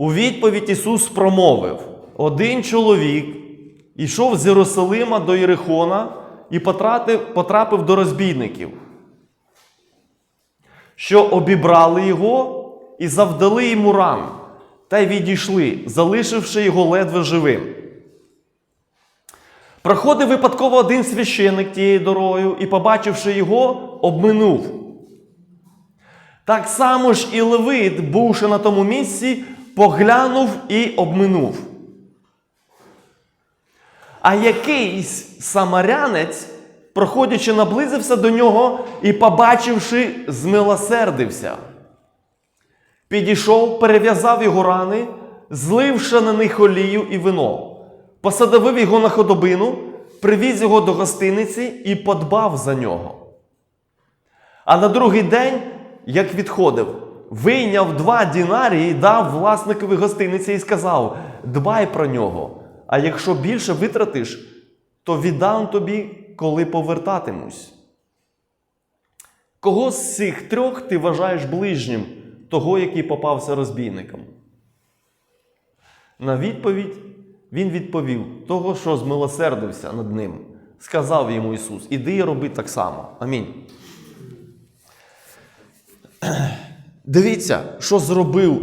У відповідь Ісус промовив: один чоловік йшов з Єрусалима до Єрихона і потратив, потрапив до розбійників, що обібрали його і завдали йому ран, та й відійшли, залишивши його ледве живим. Проходив випадково один священик тією дорогою і, побачивши його, обминув. Так само ж і Левит, бувши на тому місці, поглянув і обминув. А якийсь самарянець, проходячи, наблизився до нього і, побачивши, змилосердився. Підійшов, перев'язав його рани, зливши на них олію і вино, посадовив його на ходобину, привіз його до гостиниці і подбав за нього. А на другий день, як відходив, вийняв два дінарії і дав власникові гостиниці і сказав: Дбай про нього, а якщо більше витратиш, то віддам тобі, коли повертатимусь. Кого з цих трьох ти вважаєш ближнім того, який попався розбійником? На відповідь він відповів того, що змилосердився над ним. Сказав йому Ісус: Іди і роби так само. Амінь. Дивіться, що зробив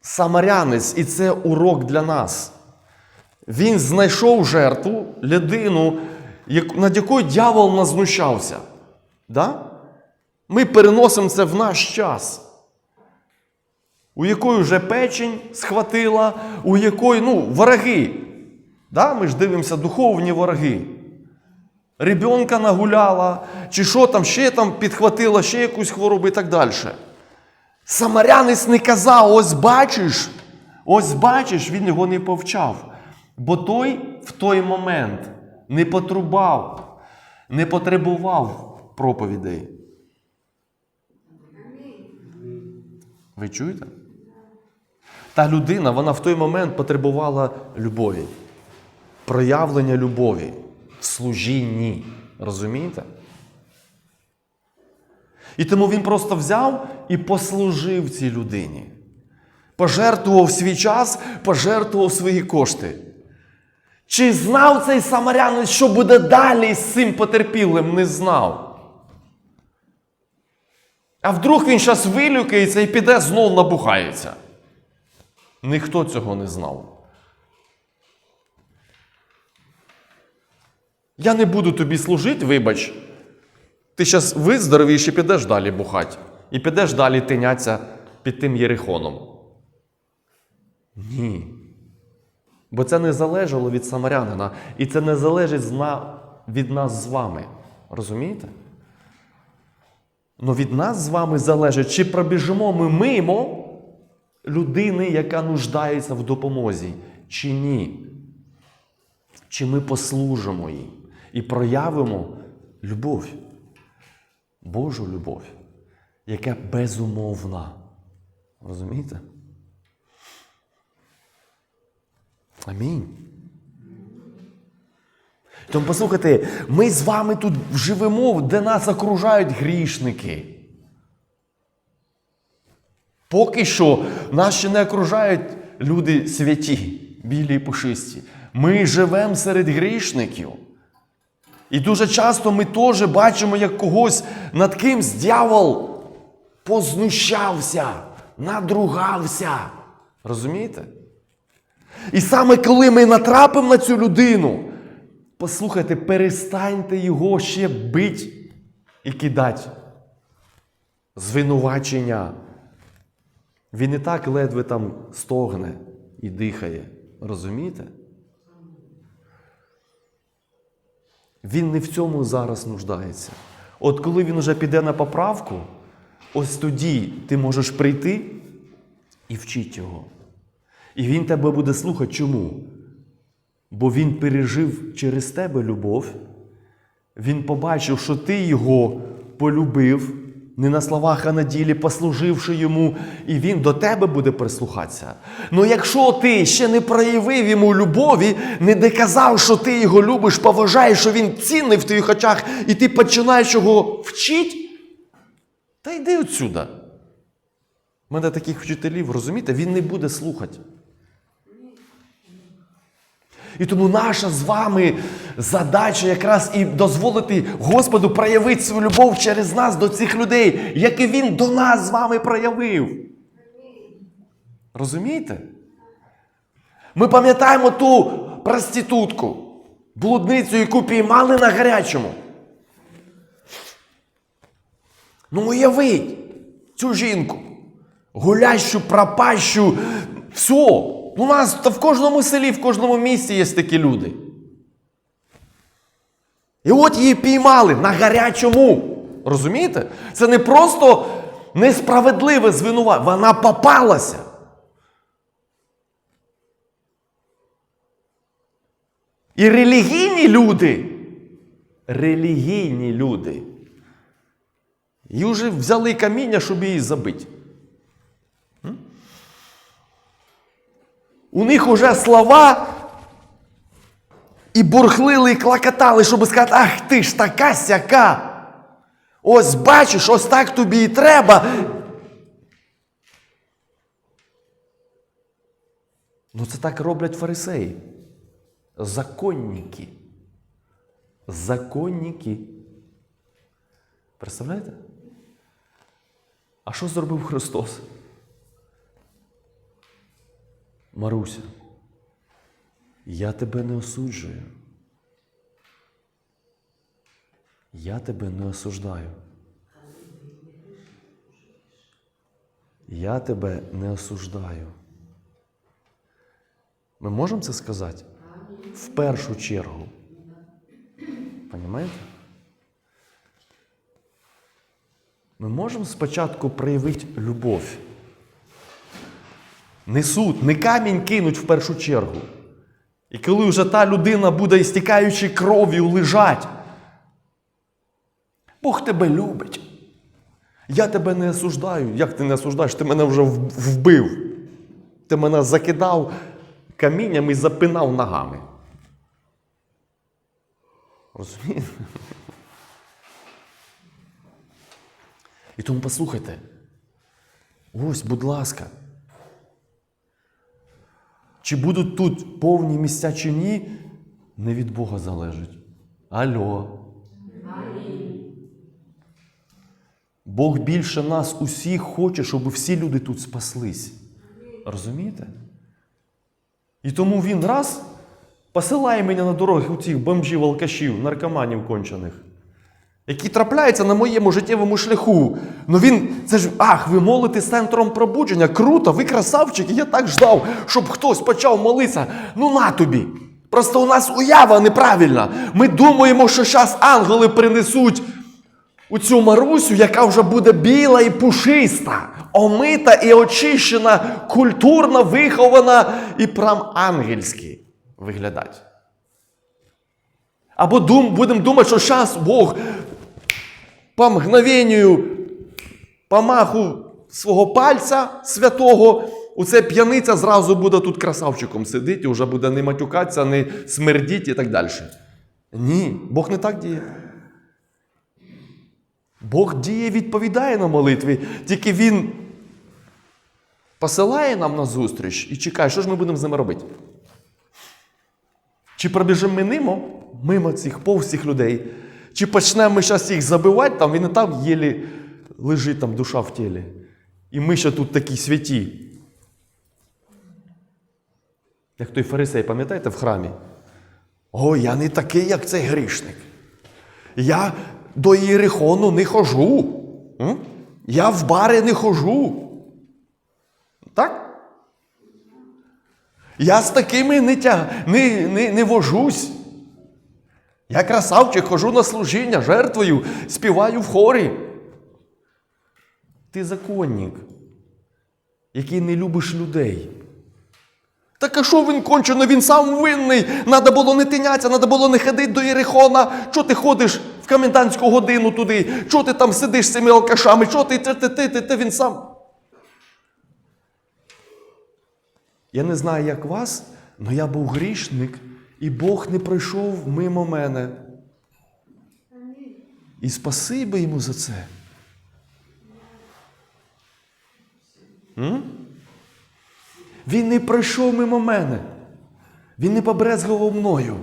самарянець, і це урок для нас. Він знайшов жертву, людину, над якою дьявол назнущався. Да? Ми переносимо це в наш час. У якої вже печень схватила, у якої, ну, вороги. Да? Ми ж дивимося, духовні вороги. Ребенка нагуляла, чи що там ще там підхватила, ще якусь хворобу і так далі. Самарянець не казав: ось бачиш, ось бачиш, він його не повчав. Бо той в той момент не потрубав, не потребував проповідей. Ви чуєте? Та людина, вона в той момент потребувала любові, проявлення любові служінні. Розумієте? І тому він просто взяв і послужив цій людині. Пожертвував свій час, пожертвував свої кошти. Чи знав цей самарянин, що буде далі з цим потерпілим? Не знав. А вдруг він зараз вилюкається і піде знов набухається. Ніхто цього не знав. Я не буду тобі служити, вибач. Ти зараз виздоровієш і підеш далі бухати. І підеш далі тинятися під тим єрихоном. Ні. Бо це не залежало від самарянина. І це не залежить від нас з вами. Розумієте? Ну від нас з вами залежить, чи пробіжимо ми мимо людини, яка нуждається в допомозі, чи ні. Чи ми послужимо їй і проявимо любов, Божу любов, яка безумовна. Розумієте? Амінь. Тому послухайте, ми з вами тут живемо, де нас окружають грішники. Поки що нас ще не окружають люди святі, білі і пушисті. Ми живемо серед грішників. І дуже часто ми теж бачимо, як когось над кимсь дьявол познущався, надругався. Розумієте? І саме коли ми натрапимо на цю людину, послухайте, перестаньте його ще бить і кидати. Звинувачення. Він і так ледве там стогне і дихає. Розумієте? Він не в цьому зараз нуждається. От коли він вже піде на поправку, ось тоді ти можеш прийти і вчити його. І він тебе буде слухати. Чому? Бо він пережив через тебе любов. Він побачив, що ти його полюбив, не на словах, а на ділі, послуживши йому, і він до тебе буде прислухатися. Ну якщо ти ще не проявив йому любові, не доказав, що ти його любиш, поважаєш, що він цінний в твоїх очах, і ти починаєш його вчити, та йди отсюда. У мене таких вчителів, розумієте, він не буде слухати. І тому наша з вами задача якраз і дозволити Господу проявити свою любов через нас до цих людей, як і Він до нас з вами проявив. Розумієте? Ми пам'ятаємо ту проститутку, блудницю, яку піймали на гарячому. Ну, уявіть цю жінку, гулящу, пропащу, все. У нас та в кожному селі, в кожному місті є такі люди. І от її піймали на гарячому. Розумієте? Це не просто несправедливе звинувачення, вона попалася. І релігійні люди, релігійні люди, і вже взяли каміння, щоб її забити. У них уже слова і бурхлили, і клакатали, щоб сказати, ах ти ж така сяка. Ось бачиш, ось так тобі і треба. Ну це так роблять фарисеї. Законники. Законники. Представляєте? А що зробив Христос? Маруся, я тебе не осуджую. Я тебе не осуждаю. Я тебе не осуждаю. Ми можемо це сказати? В першу чергу. Понімаєте? Ми можемо спочатку проявити любов. Не суд, не камінь кинуть в першу чергу. І коли вже та людина буде, істікаючи кров'ю, лежать, Бог тебе любить. Я тебе не осуждаю. Як ти не осуждаєш? Ти мене вже вбив. Ти мене закидав камінням і запинав ногами. Розумієте? І тому послухайте. Ось, будь ласка. Чи будуть тут повні місця чи ні, не від Бога залежить. Алло. Бог більше нас усіх хоче, щоб всі люди тут спаслись. Розумієте? І тому він раз посилає мене на дороги у цих бомжів, алкашів, наркоманів кончених, які трапляються на моєму життєвому шляху. Ну він, це ж, ах, ви молитесь центром пробудження. Круто, ви красавчики, я так ждав, щоб хтось почав молитися. Ну на тобі. Просто у нас уява неправильна. Ми думаємо, що зараз ангели принесуть у цю Марусю, яка вже буде біла і пушиста, омита і очищена, культурно вихована і прям ангельськи виглядати. Або дум, будемо думати, що зараз Бог по мгновенню, по маху свого пальця святого, оце п'яниця зразу буде тут красавчиком сидіти, вже буде не матюкатися, не смердіти і так далі. Ні, Бог не так діє. Бог діє, відповідає на молитві, тільки Він посилає нам на зустріч і чекає, що ж ми будемо з ними робити. Чи пробіжимо ми мимо, мимо цих повз людей, чи почнемо ми зараз їх забивати, там він і там єлі лежить там душа в тілі. І ми ще тут такі святі. Як той фарисей, пам'ятаєте, в храмі? О, я не такий, як цей грішник. Я до Єрихону не хожу. Я в бари не хожу. Так? Я з такими не, тя... не, не, не вожусь. Я красавчик, хожу на служіння, жертвою, співаю в хорі. Ти законник, який не любиш людей. Так а що він кончено? Він сам винний. Надо було не тинятися, надо було не ходити до Єрихона. Чого ти ходиш в комендантську годину туди? Чого ти там сидиш з цими алкашами? Чого ти ти, ти, ти, ти, ти він сам? Я не знаю, як вас, але я був грішник, і Бог не пройшов мимо мене. І спасибі йому за це. М? Він не пройшов мимо мене. Він не побрезгував мною.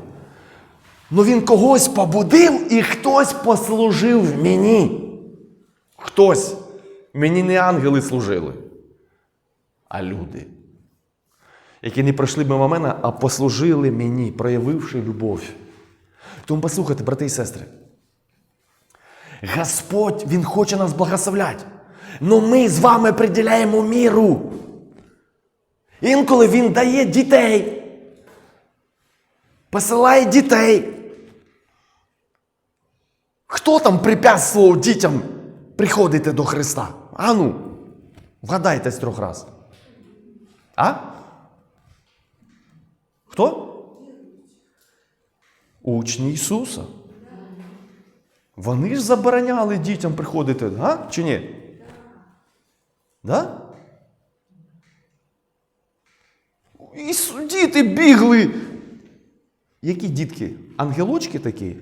Ну він когось побудив і хтось послужив мені. Хтось. Мені не ангели служили, а люди, які не пройшли мимо мене, а послужили мені, проявивши любов. Тому послухайте, брати і сестри. Господь, Він хоче нас благословляти. Но ми з вами приділяємо міру. Інколи Він дає дітей. Посилає дітей. Хто там препятствував дітям приходити до Христа? А ну, вгадайте з трьох раз. А? Хто? Учні Ісуса. Вони ж забороняли дітям приходити, а? чи ні? Да? І діти бігли. Які дітки? Ангелочки такі?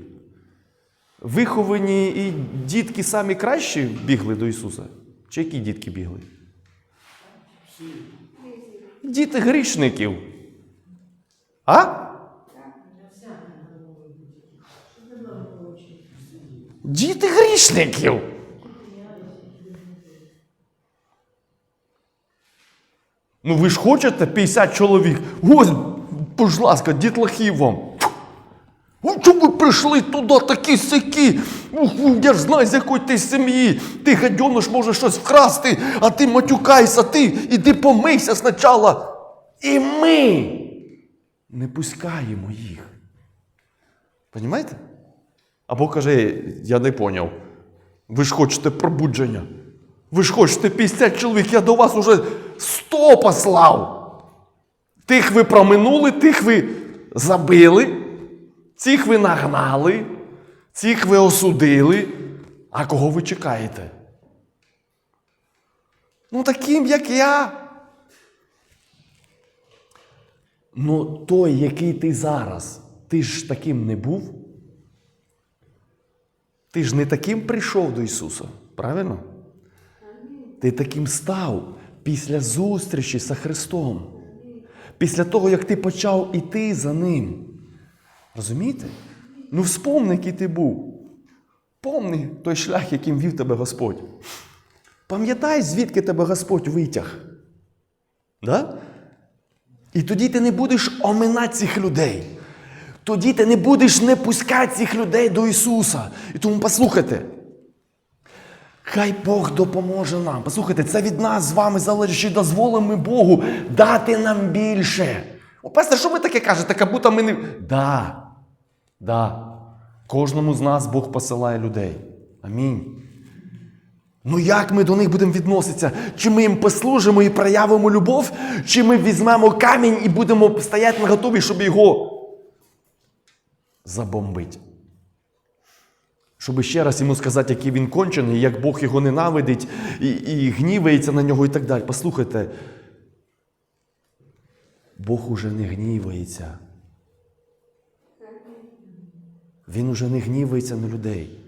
Виховані і дітки самі кращі бігли до Ісуса? Чи які дітки бігли? Діти грішників. А? Діти грішників. Ну ви ж хочете 50 чоловік? Ось, будь ласка, дітлахів вам. Ну, чому прийшли туди такі сякі? Я ж знаю, з якої ти сім'ї. Ти гадьонош може щось вкрасти, а ти матюкайся, ти іди помийся спочатку. І ми не пускаємо їх. Понімаєте? Або каже, я не поняв. Ви ж хочете пробудження. Ви ж хочете 50 чоловік, я до вас уже 100 послав. Тих ви проминули, тих ви забили, цих ви нагнали, цих ви осудили. А кого ви чекаєте? Ну, таким, як я. Ну, той, який ти зараз, ти ж таким не був. Ти ж не таким прийшов до Ісуса, правильно? Ти таким став після зустрічі з Христом. Після того, як ти почав іти за Ним. Розумієте? Ну, вспомни, який ти був. Помни той шлях, яким вів тебе Господь. Пам'ятай, звідки тебе Господь витяг. Да? І тоді ти не будеш оминати цих людей. Тоді ти не будеш не пускати цих людей до Ісуса. І тому послухайте. Хай Бог допоможе нам. Послухайте, це від нас з вами залежить, чи дозволимо ми Богу дати нам більше. О, пастор, що ви таке кажете, як будто ми не. Да. Да. Кожному з нас Бог посилає людей. Амінь. Ну як ми до них будемо відноситися? Чи ми їм послужимо і проявимо любов, чи ми візьмемо камінь і будемо стояти на готові, щоб його забомбити? Щоб ще раз йому сказати, який він кончений, як Бог його ненавидить і, і гнівається на нього і так далі. Послухайте, Бог уже не гнівається. Він уже не гнівається на людей,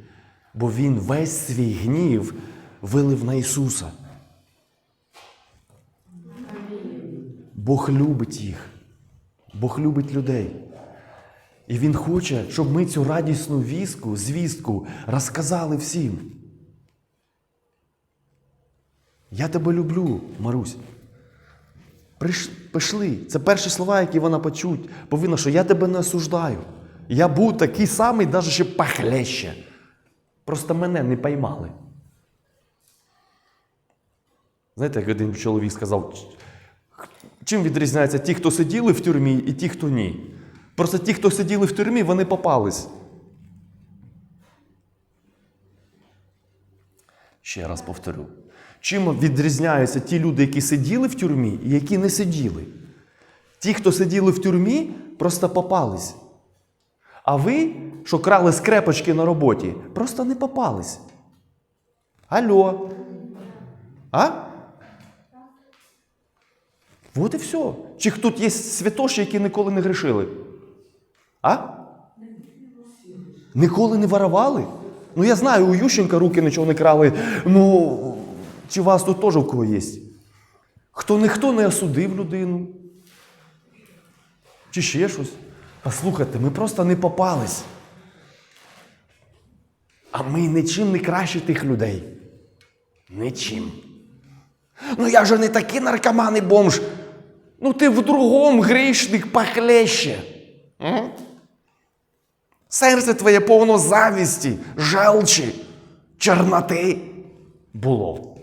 бо Він весь свій гнів вилив на Ісуса. Бог любить їх. Бог любить людей. І Він хоче, щоб ми цю радісну вістку, звістку розказали всім. Я тебе люблю, Марусь. Приш... Пішли. Це перші слова, які вона почуть. Повинна, що я тебе не осуждаю. Я був такий самий, навіть ще пахлеще. Просто мене не поймали. Знаєте, як один чоловік сказав, чим відрізняються ті, хто сиділи в тюрмі, і ті, хто ні? Просто ті, хто сиділи в тюрмі, вони попались. Ще раз повторю. Чим відрізняються ті люди, які сиділи в тюрмі і які не сиділи? Ті, хто сиділи в тюрмі, просто попались. А ви, що крали скрепочки на роботі, просто не попались. Алло. А? От і все. Чи тут є святоші, які ніколи не грішили? А? Ніколи не воровали? Ну, я знаю, у Ющенка руки нічого не крали. Ну, чи у вас тут теж у кого є? Хто ніхто не осудив людину. Чи ще щось. Послухайте, ми просто не попались. А ми нічим не краще тих людей. Нічим. Ну я же не такий наркоман і бомж. Ну ти в другому грішник похлеще. М? Серце твоє повно завісті, желчі, чорноти було.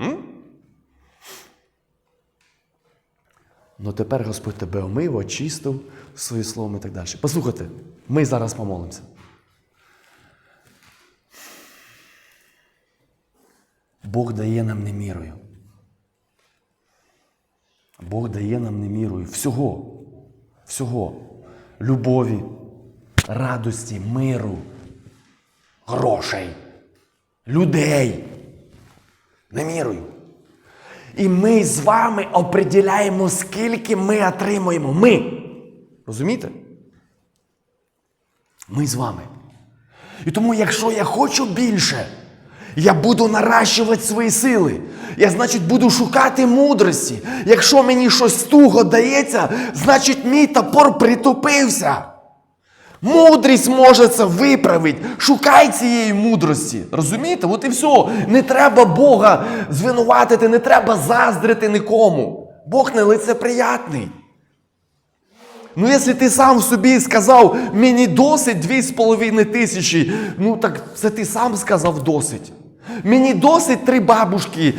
М? Ну тепер Господь тебе омив, очистив своїм словом і так далі. Послухайте, ми зараз помолимося. Бог дає нам не мірою. Бог дає нам не мірою всього, всього. Любові, радості, миру, грошей, людей. Не мірою. І ми з вами определяємо, скільки ми отримуємо. Ми. Розумієте? Ми з вами. І тому, якщо я хочу більше, я буду наращувати свої сили. Я, значить, буду шукати мудрості. Якщо мені щось туго дається, значить мій топор притупився. Мудрість може це виправити. Шукай цієї мудрості. Розумієте? От і все. Не треба Бога звинуватити, не треба заздрити нікому. Бог не лицеприятний. Ну, якщо ти сам собі сказав, мені досить дві з половиною тисячі, ну так це ти сам сказав досить. Мені досить три бабушки.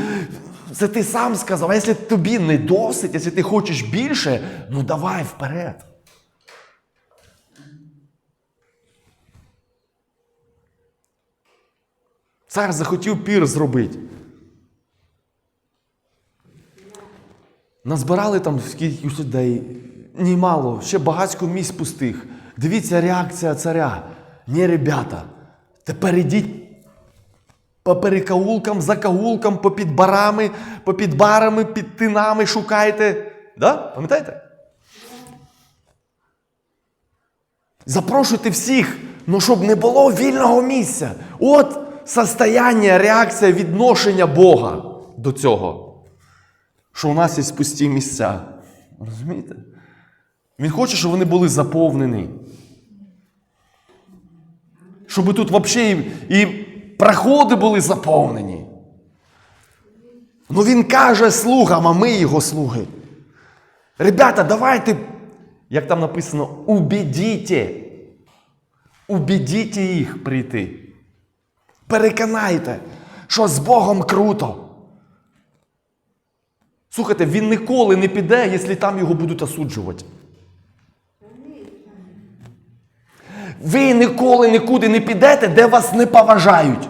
Це ти сам сказав. А якщо тобі не досить, якщо ти хочеш більше, ну давай вперед. Цар захотів пір зробити. Назбирали там скільки людей, німало, ще багатько місць пустих. Дивіться реакція царя. Ні, ребята, тепер ідіть по перекаулкам, закаулкам, по під барами, по під барами, під тинами шукайте. Да? Пам'ятаєте? Запрошуйте всіх, ну щоб не було вільного місця. От состояння, реакція відношення Бога до цього. Що у нас є пусті місця. Розумієте? Він хоче, щоб вони були заповнені. Щоб тут взагалі і проходи були заповнені. Ну він каже слугам, а ми його слуги. Ребята, давайте, як там написано, убедіть. Убедіть їх прийти. Переконайте, що з Богом круто. Слухайте, він ніколи не піде, якщо там його будуть осуджувати. Ви ніколи нікуди не підете, де вас не поважають.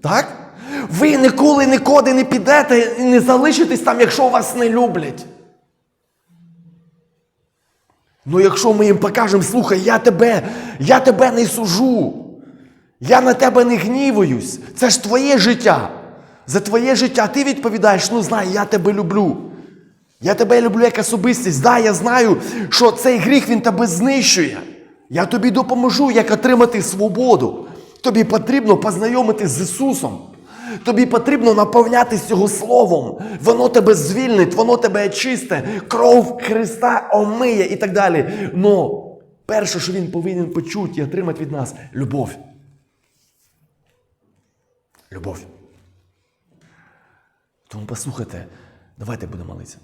Так? Ви ніколи нікуди не підете і не залишитесь там, якщо вас не люблять. Ну, якщо ми їм покажемо, слухай, я тебе, я тебе не сужу. Я на тебе не гнівуюсь. Це ж твоє життя. За твоє життя ти відповідаєш, ну знай, я тебе люблю. Я тебе люблю як особистість. Да, я знаю, що цей гріх він тебе знищує. Я тобі допоможу, як отримати свободу. Тобі потрібно познайомитись з Ісусом. Тобі потрібно наповнятися Його Словом. Воно тебе звільнить, воно тебе очисте, кров Христа омиє і так далі. Но перше, що Він повинен почути і отримати від нас любов. Любов. Тому послухайте, давайте будемо молитися.